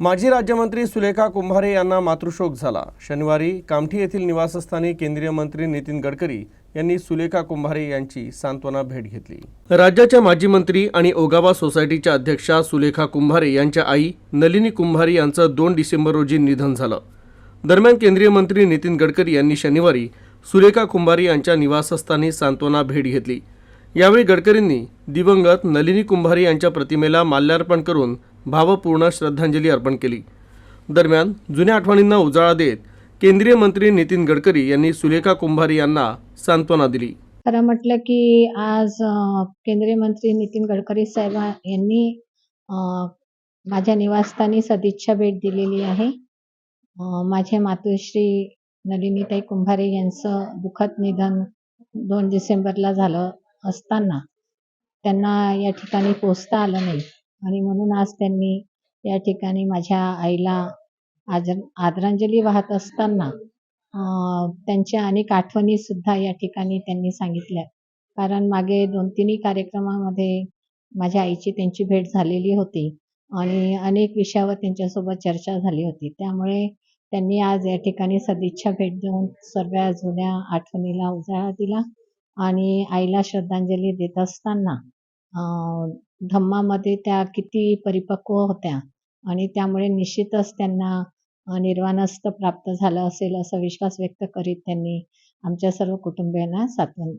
माजी राज्यमंत्री सुलेखा कुंभारे यांना मातृशोक झाला. शनिवारी कामठी येथील निवासस्थानी केंद्रीय मंत्री नितीन गडकरी यांनी सुलेखा कुंभारे यांची सांत्वना भेट घेतली. राज्याच्या माजी मंत्री आणि ओगावा सोसायटीच्या अध्यक्षा सुलेखा कुंभारे यांच्या आई नलिनी कुंभारे यांचं दोन डिसेंबर रोजी निधन झालं. दरम्यान केंद्रीय मंत्री नितीन गडकरी यांनी शनिवारी सुलेखा कुंभारे यांच्या निवासस्थानी सांत्वना भेट घेतली. यावेळी गडकरींनी दिवंगत नलिनी कुंभारे यांच्या प्रतिमेला माल्यार्पण करून भावपूर्ण श्रद्धांजली अर्पण केली. दरम्यान जुन्या आठवणींना उजाळा देत केंद्रीय मंत्री नितीन गडकरी यांनी सुलेखा कुंभारे यांना सांत्वना दिली. खरं म्हटलं की आज केंद्रीय मंत्री नितीन गडकरी साहेब यांनी माझ्या निवासस्थानी सदिच्छा भेट दिलेली आहे. माझे मातोश्री नलिनीताई कुंभारे यांचं दुःखद निधन दोन डिसेंबरला झालं असताना त्यांना या ठिकाणी पोचता आलं नाही. आणि म्हणून आज त्यांनी या ठिकाणी माझ्या आईला आज आदरांजली वाहत असताना त्यांच्या अनेक आठवणी सुद्धा या ठिकाणी त्यांनी सांगितल्या. कारण मागे दोन तिन्ही कार्यक्रमामध्ये माझ्या आईची त्यांची भेट झालेली होती आणि अनेक विषयावर त्यांच्यासोबत चर्चा झाली होती. त्यामुळे त्यांनी आज या ठिकाणी सदिच्छा भेट देऊन सर्व जुन्या आठवणीला उजाळा दिला आणि आईला श्रद्धांजली देत असताना धम्मामध्ये त्या किती परिपक्व होत्या आणि त्यामुळे निश्चितच त्यांना अ, निर्वाणस्थ प्राप्त झालं असेल असा विश्वास व्यक्त करीत त्यांनी आमच्या सर्व कुटुंबियांना सांत्वन